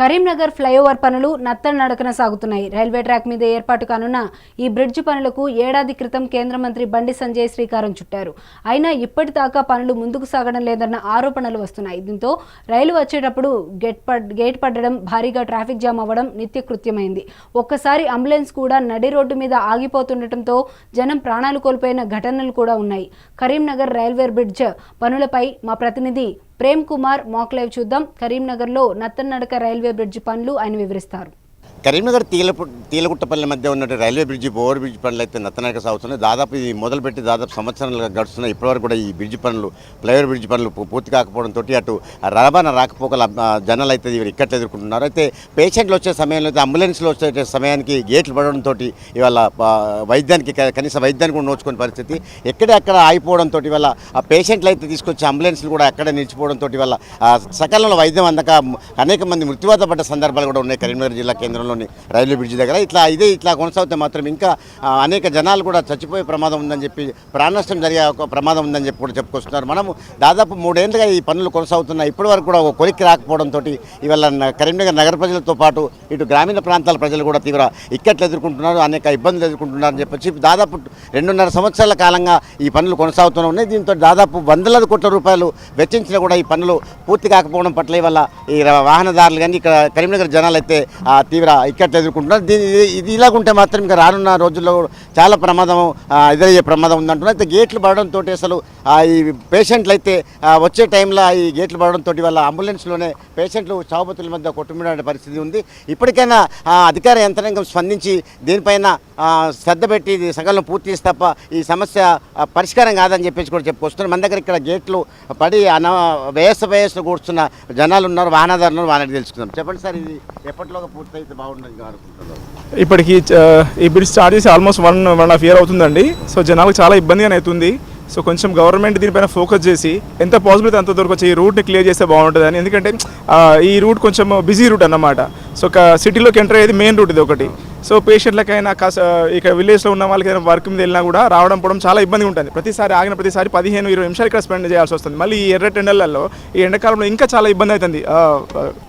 Karimnagar flyover పనులు నత్తల నడకన సాగుతున్నాయి. Railway track మీద ఏర్పాటు కానున్న ఈ బ్రిడ్జ్ పనులకు ఏడాది క్రితం కేంద్ర మంత్రి బండి సంజయ్ శ్రీకారం చుట్టారు. అయినా ఇప్పటిదాకా పనులు ముందుకు సాగడం లేదన్న ఆరోపణలు వస్తున్నాయి. దీంతో రైలు వచ్చేటప్పుడు గేట్ పడ్ గేట్ పడడం భారీగా ట్రాఫిక్ జామ్ అవ్వడం నిత్యకృత్యమైంది. ఒక్కసారి అంబులెన్స్ కూడా నడి రోడ్డు మీద ఆగిపోతుండటంతో జనం ప్రాణాలు కోల్పోయిన ఘటనలు కూడా ఉన్నాయి. కరీంనగర్ రైల్వే బ్రిడ్జ్ పనులపై మా ప్రతినిధి ప్రేమ్ కుమార్ మాక్లైవ్ చూద్దాం. కరీంనగర్లో నత్తనడక రైల్వే బ్రిడ్జ్ పనులు ఆయన వివరిస్తారు. కరీంనగర్ తీలపు తీలగుట్టపల్లి మధ్య ఉన్నట్టు రైల్వే బ్రిడ్జి ఓవర్ బ్రిడ్జ్ పనులు అయితే నత్తనక సాగుతున్నాయి దాదాపు ఇది మొదలుపెట్టి దాదాపు సంవత్సరాలుగా గడుస్తున్నాయి. ఇప్పటివరకు కూడా ఈ బ్రిడ్జి పనులు ఫ్లైఓవర్ బ్రిడ్జ్ పనులు పూర్తి కాకపోవడంతో అటు రవాణా రాకపోకల జనాలు అయితే ఇవి ఎదుర్కొంటున్నారు. అయితే పేషెంట్లు వచ్చే సమయంలో అయితే అంబులెన్స్లు వచ్చే సమయానికి గేట్లు పడడంతో ఇవాళ వైద్యానికి కనీస వైద్యానికి కూడా నోచుకునే పరిస్థితి ఎక్కడెక్కడ ఆగిపోవడంతో ఇవాళ ఆ పేషెంట్లు అయితే తీసుకొచ్చే అంబులెన్స్లు కూడా అక్కడ నిలిచిపోవడంతో ఇవాళ సకాలంలో వైద్యం అందక అనేక మంది మృత్యువాత పడ్డ సందర్భాలు కూడా ఉన్నాయి కరీంనగర్ జిల్లా కేంద్రంలో. కేంద్రంలోని రైల్వే బ్రిడ్జ్ దగ్గర. ఇట్లా ఇదే ఇట్లా కొనసాగితే మాత్రం ఇంకా అనేక జనాలు కూడా చచ్చిపోయే ప్రమాదం ఉందని చెప్పి ప్రాణనష్టం జరిగే ఒక ప్రమాదం ఉందని చెప్పి కూడా చెప్పుకొస్తున్నారు. మనము దాదాపు మూడేళ్ళుగా ఈ పనులు కొనసాగుతున్నాయి. ఇప్పటి వరకు కూడా ఒక కొలిక్కి రాకపోవడంతో ఇవాళ కరీంనగర్ నగర ప్రజలతో పాటు ఇటు గ్రామీణ ప్రాంతాల ప్రజలు కూడా తీవ్ర ఇక్కట్లు ఎదుర్కొంటున్నారు అనేక ఇబ్బందులు ఎదుర్కొంటున్నారు అని చెప్పొచ్చి దాదాపు రెండున్నర సంవత్సరాల కాలంగా ఈ పనులు కొనసాగుతూనే ఉన్నాయి. దీంతో దాదాపు వందల కోట్ల రూపాయలు వెచ్చించినా కూడా ఈ పనులు పూర్తి కాకపోవడం పట్ల ఇవాళ ఈ వాహనదారులు కానీ ఇక్కడ కరీంనగర్ జనాలు అయితే తీవ్ర ఇక్కట్లు ఎదుర్కొంటున్నారు. దీని ఇది- ఇలాగుంటే మాత్రం ఇంకా రానున్న రోజుల్లో చాలా ప్రమాదం ఎదురయ్యే ప్రమాదం ఉందంటున్నారు. అయితే గేట్లు పడడంతో అసలు ఈ పేషెంట్లు అయితే వచ్చే టైంలో ఈ గేట్లు పడడంతో వాళ్ళ అంబులెన్స్లోనే పేషెంట్లు చావుపతుల మధ్య కొట్టుమిడే పరిస్థితి ఉంది. ఇప్పటికైనా అధికార యంత్రాంగం స్పందించి దీనిపైన శ్రద్ధ పెట్టి ఇది సగం పూర్తి చేసి తప్ప ఈ సమస్య పరిష్కారం కాదని చెప్పేసి కూడా చెప్పుకొస్తున్నారు మన దగ్గర ఇక్కడ గేట్లు పడి అన వయస్సు వయస్సు కూర్చున్న జనాలు ఉన్నారు వాహనదారులు ఉన్నారు వాళ్ళని తెలుసుకుందాం. చెప్పండి సార్ ఇది ఎప్పటిలోగా పూర్తయితే బాగుంటుంది అనుకుంటున్నారు? ఇప్పటికి ఈ బ్రిడ్జ్ స్టార్ట్ చేసి almost one one half year అవుతుందండి. సో జనాలకు చాలా ఇబ్బందిగానే అవుతుంది. సో కొంచెం గవర్నమెంట్ దీనిపైన ఫోకస్ చేసి ఎంత పాసిబుల్ అంత దొరకు వచ్చి ఈ రూట్ని క్లియర్ చేస్తే బాగుంటుందని. ఎందుకంటే ఈ రూట్ కొంచెం బిజీ రూట్ అన్నమాట. సో ఒక సిటీలోకి ఎంటర్ అయ్యేది మెయిన్ రూట్ ఇది ఒకటి. సో పేషెంట్లకైనా కాస ఇక విలేజ్లో ఉన్న వాళ్ళకైనా వర్క్ మీద వెళ్ళినా కూడా రావడం పోవడం చాలా ఇబ్బంది ఉంటుంది. ప్రతిసారి ఆగిన ప్రతిసారి పదిహేను ఇరవై నిమిషాలు ఇక్కడ స్పెండ్ చేయాల్సి వస్తుంది. మళ్ళీ ఈ ఎర్రటి ఎండలలో ఈ ఎండాకాలంలో ఇంకా చాలా ఇబ్బంది అవుతుంది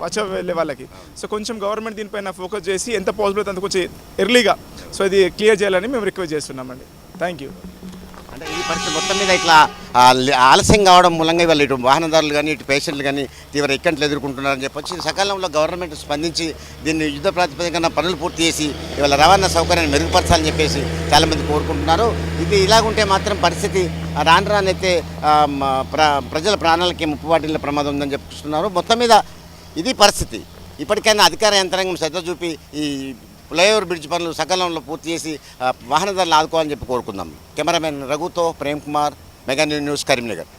వచ్చే వెళ్ళే వాళ్ళకి. సో కొంచెం గవర్నమెంట్ దీనిపైన ఫోకస్ చేసి ఎంత పాసిబుల్ అంత కొంచెం ఎర్లీగా సో ఇది క్లియర్ చేయాలని మేము రిక్వెస్ట్ చేస్తున్నామండి. థ్యాంక్ యూ ఈ పరిస్థితి మొత్తం మీద ఇట్లా ఆలస్యం కావడం మూలంగా ఇవాళ ఇటు వాహనదారులు కానీ ఇటు పేషెంట్లు కానీ తీవ్ర ఇక్కంట్లు ఎదుర్కొంటున్నారని చెప్పొచ్చి. సకాలంలో గవర్నమెంట్ స్పందించి దీన్ని యుద్ధ ప్రాతిపదికన పనులు పూర్తి చేసి ఇవాళ రవాణా సౌకర్యాన్ని మెరుగుపరచాలని చెప్పేసి చాలామంది కోరుకుంటున్నారు. ఇది ఇలాగుంటే మాత్రం పరిస్థితి రాను రానైతే ప్ర ప్రజల ప్రాణాలకి ముప్పు వాటిల్ల ప్రమాదం ఉందని చెప్తున్నారు మొత్తం మీద ఇది పరిస్థితి. ఇప్పటికైనా అధికార యంత్రాంగం శ్రద్ధ చూపి ఈ ఫ్లైఓవర్ బ్రిడ్జ్ పనులు సకాలంలో పూర్తి చేసి వాహనదారులను ఆదుకోవాలని చెప్పి కోరుకుందాం. కెమెరామెన్ రఘుతో ప్రేమ్ కుమార్ మెగా న్యూస్ కరీంనగర్.